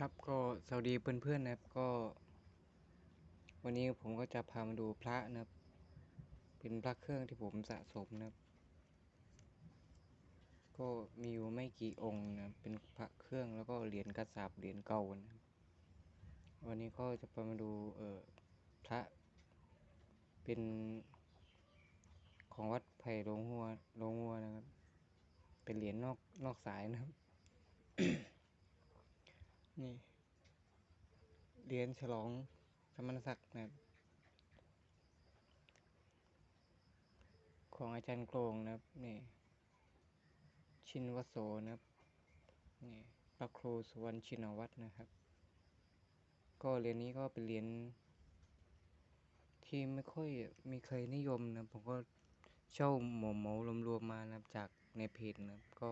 ครับก็สวัสดีเพื่อนๆนะครับก็ วันนี้ผมก็จะพามาดูพระนะครับ เป็นพระเครื่องที่ผมสะสมนะครับ ก็มีอยู่ไม่กี่องค์นะเป็นพระเครื่องแล้วก็เหรียญกระสาบเหรียญเก่านะครับวันนี้ก็จะพามาดูเออพระเป็นของวัดไผ่หลวงหัวหลวงหัวนะครับ เป็นเหรียญนอกนอกสายนะครับ นี่เหรียญฉลองสมณศักดิ์นะครับของอาจารย์โกรงนะครับนี่ชินวโสนะครับนี่พระครูสุวรรณชินวัตรนะครับ ก็เหรียญนี้ก็เป็นเหรียญที่ไม่ค่อยมีใครนิยมนะผมก็เช่าหมอหมารวมๆมานะครับจากในเพจนะครับก็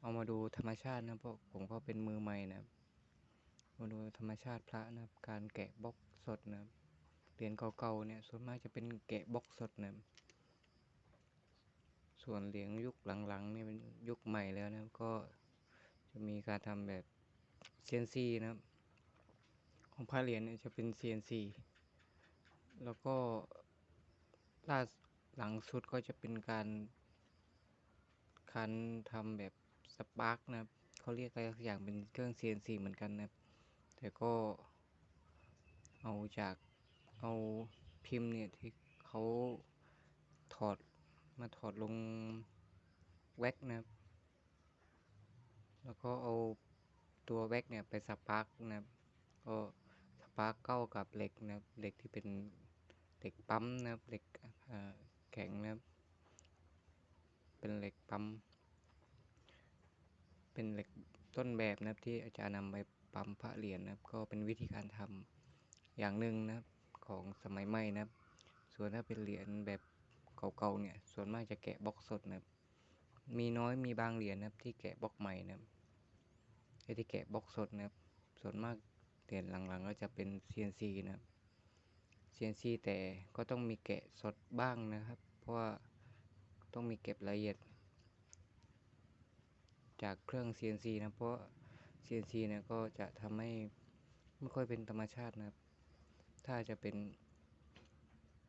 เอามาดูธรรมชาตินะเพราะผมก็เป็นมือใหม่นะครับมาดูธรรมชาติพระนะครับการแกะบล็อกสดนะครับเหรียญเก่าๆเนี่ยส่วนมากจะเป็นแกะบล็อกสดนะครับส่วนเหรียญยุคหลังๆเนี่ยเป็นยุคใหม่แล้วนะครับก็จะมีการทำแบบ CNC นะครับของพระเหรียญเนี่ยจะเป็น CNC แล้วก็ล่าหลังสุดก็จะเป็นการการทำแบบ สปาร์กนะครับเขาเรียกอะไรสักอย่างเป็นเครื่อง CNC เหมือนกันนะครับ แต่ก็เอาจากเอาพิมพ์เนี่ยที่เขาถอดมาถอดลงแว็กนะครับ แล้วก็เอาตัวแว็กเนี่ยไปสปาร์กนะครับ ก็สปาร์กเข้ากับเหล็กนะครับ เหล็กที่เป็นเหล็กปั๊มนะครับ เหล็กแข็งนะครับ เป็นเหล็กปั๊ม เป็นเหล็กต้นแบบนะครับที่อาจารย์นำไปปั๊มพระเหรียญนะครับ ก็เป็นวิธีการทำอย่างหนึ่งนะครับของสมัยใหม่นะครับ ส่วนถ้าเป็นเหรียญแบบเก่าๆเนี่ย ส่วนมากจะแกะบล็อกสดนะครับ มีน้อยมีบางเหรียญนะครับที่แกะบล็อกใหม่นะครับไอ้ที่แกะบล็อกสดนะครับ ส่วนมากเหรียญหลังๆ ก็จะเป็น CNC นะครับ CNC แต่ก็ต้องมีแกะสดบ้างนะครับ เพราะว่าต้องมีเก็บรายละเอียด จากเครื่อง CNC นะเพราะ CNC เนี่ยก็จะทำให้ไม่ค่อยเป็นธรรมชาตินะครับ ถ้าจะเป็น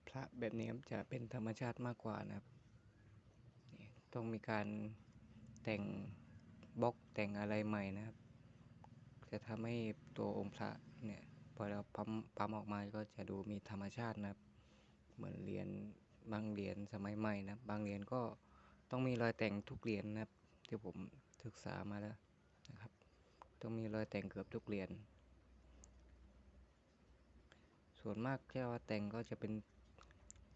พระแบบนี้จะเป็นธรรมชาติมากกว่านะครับ ต้องมีการแต่งบล็อกแต่งอะไรใหม่นะครับ จะทำให้ตัวองค์พระเนี่ยพอเราปั๊มปั๊มออกมาก็จะดูมีธรรมชาตินะครับ เหมือนเหรียญบางเหรียญสมัยใหม่นะบางเหรียญก็ต้องมีรอยแต่งทุกเหรียญนะครับที่ผม ศึกษามาแล้วนะครับ ต้องมีรอยแต่งเกือบทุกเหรียญส่วนมากที่ว่าแต่งก็จะเป็น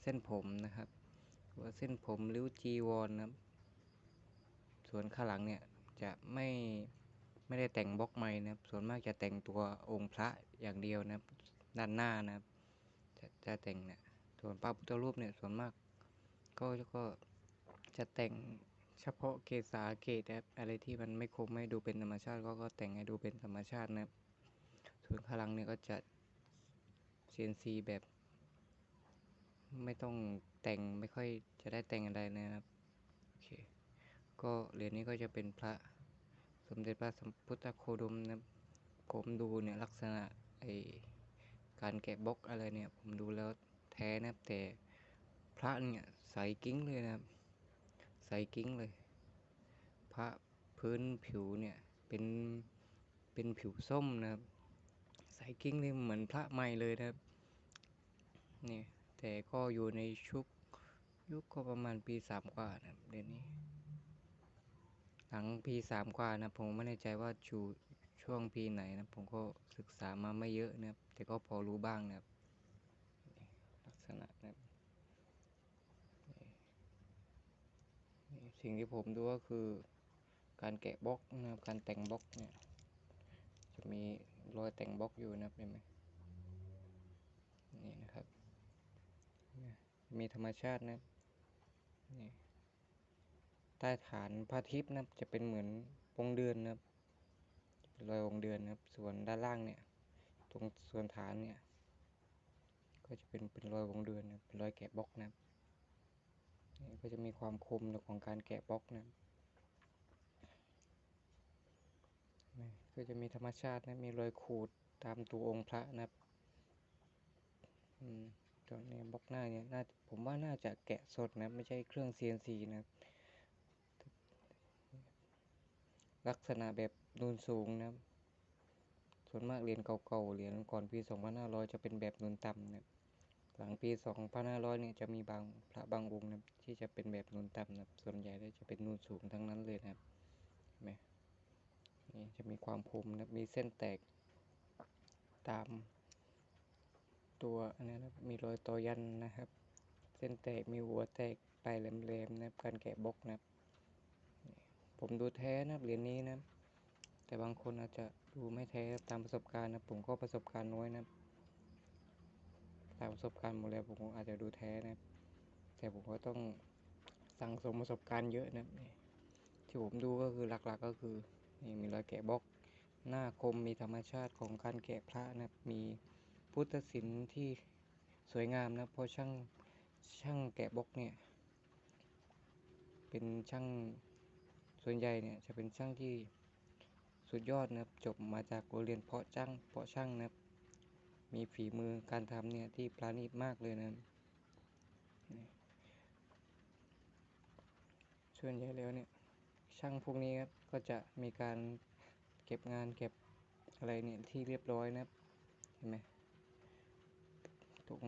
เส้นผมนะครับ ว่าเส้นผมริ้วจีวรนะครับ ส่วนข้างหลังเนี่ยจะไม่ไม่ได้แต่งบล็อกใหม่นะครับ ส่วนมากจะแต่งตัวองค์พระอย่างเดียวนะครับด้านหน้านะครับ จะจะแต่งเนี่ยส่วนพระพุทธรูปเนี่ยส่วนมากก็ก็จะแต่ง เฉพาะเกศาเกตนะครับอะไรที่มันไม่คมไม่ดูเป็นธรรมชาติก็ก็แต่งให้ดูเป็นธรรมชาตินะครับส่วนข้างหลังเนี่ยก็จะ CNC แบบ ไม่ต้องแต่งไม่ค่อยจะได้แต่งอะไรนะครับโอเคก็เหรียญนี้ก็จะเป็นพระสมเด็จพระสัมพุทธโคดมนะผมดูเนี่ยลักษณะไอการแกะบล็อกอะไรเนี่ยผมดูแล้วแท้นะครับแต่พระเนี่ยใสกิ้งเลยนะครับ ใสกิ้งเลย พระพื้นผิวเนี่ยเป็นเป็นผิวส้มนะครับ ใสกิ้งเลยเหมือนพระใหม่เลยนะครับนี่แต่ก็อยู่ในชุกยุคก็ประมาณปีสามกว่านะเดือนนี้ หลังปีสามกว่านะผมไม่แน่ใจว่าชูช่วงปีไหนนะผมก็ศึกษามาไม่เยอะนะครับแต่ก็พอรู้บ้างนะครับลักษณะนะครับ สิ่งที่ผมดูก็คือการแกะบล็อกนะครับ การแต่งบล็อกเนี่ย จะมีรอยแต่งบล็อกอยู่นะครับเห็นไหมนี่นะครับ มีธรรมชาตินะนี่ใต้ฐานพระทิพย์นะครับ จะเป็นเหมือนวงเดือนนะครับรอยวงเดือนนะครับ ส่วนด้านล่างเนี่ย ตรงส่วนฐานเนี่ย ก็จะเป็นเป็นรอยวงเดือนนะเป็นรอยแกะบล็อกนะครับ นี่ก็จะมีความคมของการแกะบล็อกนะครับนะก็จะมีธรรมชาตินะมีรอยขูดตามตัวองค์พระนะครับอืมตัวนี้บล็อกหน้าเนี่ยน่าผมว่าน่าจะแกะสดนะไม่ใช่เครื่อง CNC นะครับลักษณะแบบนูนสูงนะครับส่วนมากเรียญเก่าๆเหรียญก่อนปี2500 จะเป็นแบบนูนต่ำนะครับ หลังปี2500เนี่ยจะมีบางพระบางองค์นะที่จะเป็นแบบนูนต่ำนะส่วนใหญ่แล้วจะเป็นนูนสูงทั้งนั้นเลยนะครับเห็นไหมนี่จะมีความคมนะมีเส้นแตกตามตัวอันนี้นะมีรอยต่อยันนะครับ เส้นแตกมีหัวแตกปลายแหลมๆนะครับการแกะบล็อกนะครับผมดูแท้นะครับเหรียญนี้นะแต่บางคนอาจจะดูไม่แท้ตามประสบการณ์นะผมก็ประสบการณ์น้อยนะครับ ตามประสบการณ์หมดแล้วผมอาจจะดูแท้นะครับ แต่ผมก็ต้องสั่งสมประสบการณ์เยอะนะครับนี่ที่ผมดูก็คือหลักๆก็คือนี่มีรอยแกะบล็อก หน้าคมมีธรรมชาติของการแกะพระนะครับ มีพุทธศิลป์ที่สวยงามนะเพราะช่างช่างแกะบล็อกเนี่ย เป็นช่างส่วนใหญ่เนี่ยจะเป็นช่างที่สุดยอดนะครับจบมาจากโรงเรียนเพาะช่างเพาะช่างนะครับ มีฝีมือการทำเนี่ยที่ปราณีตมากเลยนะครับนี่ส่วนใหญ่แล้วเนี่ยช่างพวกนี้ครับก็จะมีการเก็บงานเก็บอะไรเนี่ยที่เรียบร้อยนะครับเห็นไหมตรง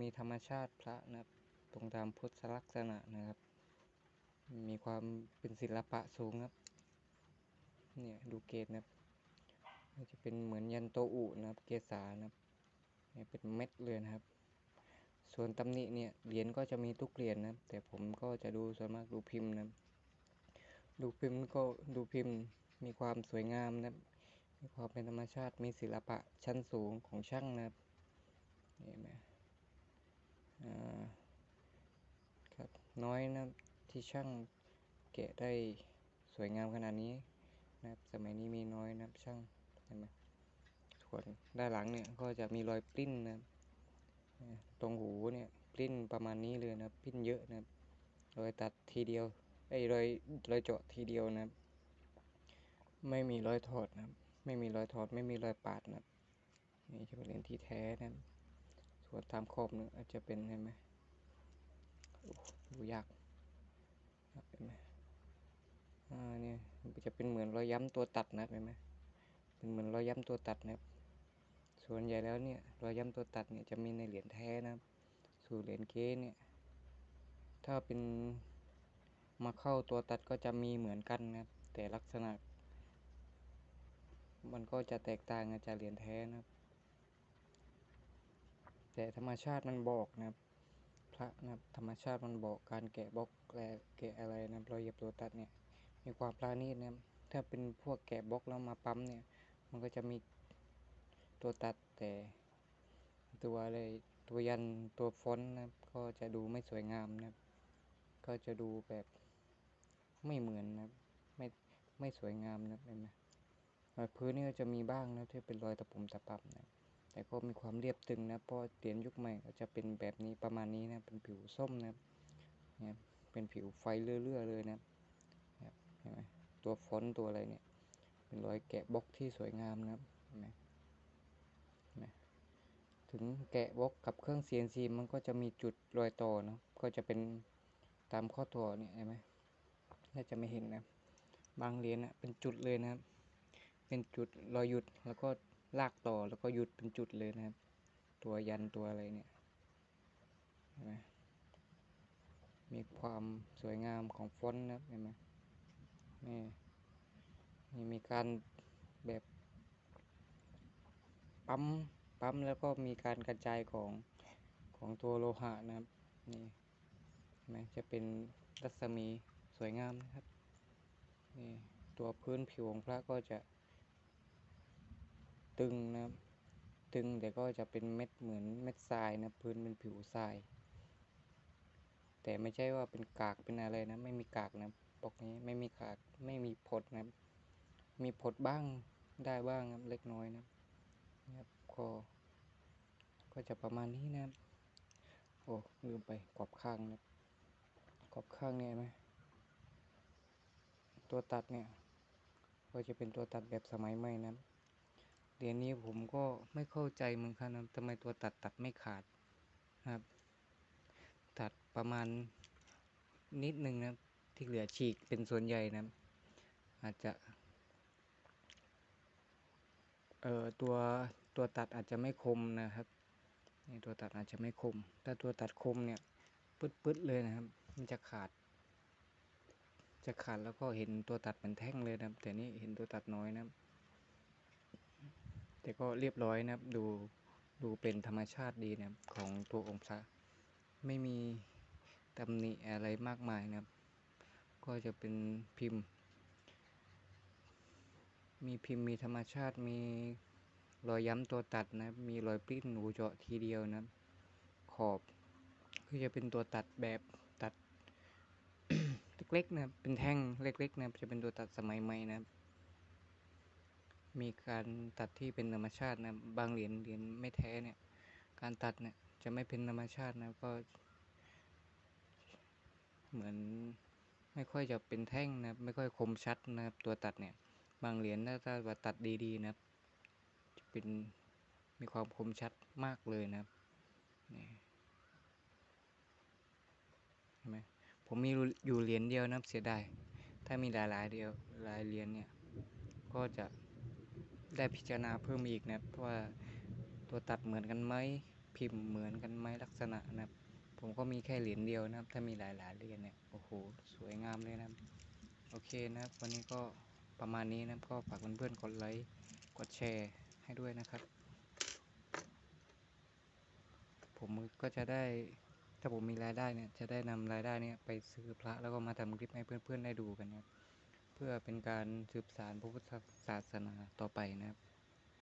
มีธรรมชาติพระนะครับ ตรงตามพุทธลักษณะนะครับ มีความเป็นศิลปะสูงครับ เนี่ยดูเกตนะครับจะเป็นเหมือนยันโตอุนะครับ เกษานะครับ เป็นเม็ดเลยนะครับ ส่วนตำหนิเนี่ยเหรียญก็จะมีทุกเหรียญนะแต่ผมก็จะดูส่วนมากดูพิมพ์นะดูพิมพ์ก็ดูพิมพ์มีความสวยงามนะมีความเป็นธรรมชาติมีศิลปะชั้นสูงของช่างนะครับเห็นไหมอ่าครับน้อยนะที่ช่างแกะได้สวยงามขนาดนี้นะครับสมัยนี้มีน้อยนะครับช่างเห็นไหม ส่วนด้านหลังเนี่ยก็จะมีรอยปริ้นนะครับตรงหูเนี่ยปริ้นประมาณนี้เลยนะปริ้นเยอะนะครับรอยตัดทีเดียวไอ้รอยรอยเจาะทีเดียวนะครับ ไม่มีรอยถอดนะครับ ไม่มีรอยถอด ไม่มีรอยปาดนะครับนี่จะเป็นเหรียญที่แท้นะครับส่วนตามขอบเนี่ยอาจจะเป็นเห็นไหมดูยากเห็นไหมอ่าเนี่ยจะเป็นเหมือนรอยย้ำตัวตัดนะเห็นไหมเป็นเหมือนรอยย้ำตัวตัดนะครับ ส่วนใหญ่แล้วเนี่ยรอยย้ำตัวตัดเนี่ยจะมีในเหรียญแท้นะครับ สู่เหรียญเก๊เนี่ย ถ้าเป็นมาเข้าตัวตัดก็จะมีเหมือนกันนะครับ แต่ลักษณะ มันก็จะแตกต่างกันจากเหรียญแท้นะครับ แต่ธรรมชาติมันบอกนะครับ พระนะครับธรรมชาติมันบอกการแกะบล็อกและแกะอะไรนะครับรอยเยียบตัวตัดเนี่ยมีความปราณีตนะครับถ้าเป็นพวกแกะบล็อกแล้วมาปั๊มเนี่ย มันก็จะมี ตัวตัดแต่ตัวอะไรตัวยันตัวฟอนต์นะครับ ก็จะดูไม่สวยงามนะครับ ก็จะดูแบบไม่เหมือนนะครับ ไม่ไม่สวยงามนะครับเห็นไหมรอยพื้นนี่ก็จะมีบ้างนะที่เป็นรอยตะปุ่มตะปับนะแต่ก็มีความเรียบตึงนะเพราะเหรียญยุคใหม่ก็จะเป็นแบบนี้ประมาณนี้นะเป็นผิวส้มนะครับเนี่ยเป็นผิวไฟเลื่อๆเลยนะเห็นไหมตัวฟอนต์ตัวอะไรเนี่ย เป็นรอยแกะบล็อกที่สวยงามนะครับเห็นไหม ถึงแกะบล็อกกับเครื่อง CNC มันก็จะมีจุดรอยต่อเนาะก็จะเป็นตามข้อต่อเนี่ยเห็นไหมน่าจะไม่เห็นนะ บางเหรียญนะเป็นจุดเลยนะครับ เป็นจุดรอยหยุดแล้วก็ลากต่อแล้วก็หยุดเป็นจุดเลยนะครับ ตัวยันตัวอะไรเนี่ยเห็นไหมมีความสวยงามของฟอนต์นะเห็นไหมนี่นี่มีการแบบปั๊ม ปั๊มแล้วก็มีการกระจายของของตัวโลหะนะครับนี่นไหมจะเป็นรัศมีสวยงามนะครับนี่ตัวพื้นผิวของพระก็จะ ตึงนะครับ ตึงแต่ก็จะเป็นเม็ดเหมือนเม็ดทรายนะพื้นเป็นผิวทราย แต่ไม่ใช่ว่าเป็นกากเป็นอะไรนะไม่มีกากนะปกนี้ไม่มีกากไม่มีผดนะครับมีผดบ้างได้บ้างครับเล็กน้อยนะครับก็ ก็จะประมาณนี้นะครับโอ้ลืมไปกรอบข้างนะกรอบข้างเนี่ยไหมตัวตัดเนี่ยก็จะเป็นตัวตัดแบบสมัยใหม่นะครับเหรียญนี้ผมก็ไม่เข้าใจเหมือนกันนะทำไมตัวตัดตัดไม่ขาดครับ ตัดประมาณนิดนึงนะที่เหลือฉีกเป็นส่วนใหญ่นะอาจจะเอ่อตัวตัวตัดอาจจะไม่คมนะครับ นี่ตัวตัดอาจจะไม่คม ถ้าตัวตัดคมเนี่ยปึ๊ดๆเลยนะครับ มันจะขาด จะขาดแล้วก็เห็นตัวตัดเป็นแท่งเลยนะครับ แต่นี่เห็นตัวตัดน้อยนะครับ แต่ก็เรียบร้อยนะครับ ดูดูเป็นธรรมชาติดีนะครับของตัวองค์พระ ไม่มีตำหนิอะไรมากมายนะครับ ก็จะเป็นพิมพ์ มีพิมพ์มีธรรมชาติมี รอยย้ำตัวตัดนะมีรอยปิ้นหนูเจาะทีเดียวนะขอบคือจะเป็นตัวตัดแบบตัดเล็กๆนะเป็นแท่งเล็กๆนะจะเป็นตัวตัดสมัยใหม่นะมีการตัดที่เป็นธรรมชาตินะบางเหรียญเหรียญไม่แท้เนี่ยการตัดเนี่ยจะไม่เป็นธรรมชาตินะก็ เหมือนไม่ค่อยจะเป็นแท่งนะไม่ค่อยคมชัดนะครับตัวตัดเนี่ย บางเหรียญถ้าถ้าว่าตัดดีๆนะครับจะ เป็นมีความคมชัดมากเลยนะครับนี่เห็นไหมผมมีอยู่เหรียญเดียวนะเสียดายถ้ามีหลายๆเดียวหลายเหรียญเนี่ยก็จะได้พิจารณาเพิ่มอีกนะเพราะว่าตัวตัดเหมือนกันไหมพิมพ์เหมือนกันไหมลักษณะนะผมก็มีแค่เหรียญเดียวนะครับ ถ้ามีหลายๆเหรียญเนี่ยโอ้โหสวยงามเลยนะโอเคนะครับวันนี้ก็ประมาณนี้นะก็ฝากเพื่อนๆกดไลค์กดแชร์ ให้ด้วยนะครับ ผมก็จะได้ถ้าผมมีรายได้เนี่ยจะได้นำรายได้เนี่ยไปซื้อพระแล้วก็มาทำคลิปให้เพื่อนๆได้ดูกันนะครับเพื่อเป็นการสืบสานพระพุทธศาสนาต่อไปนะครับ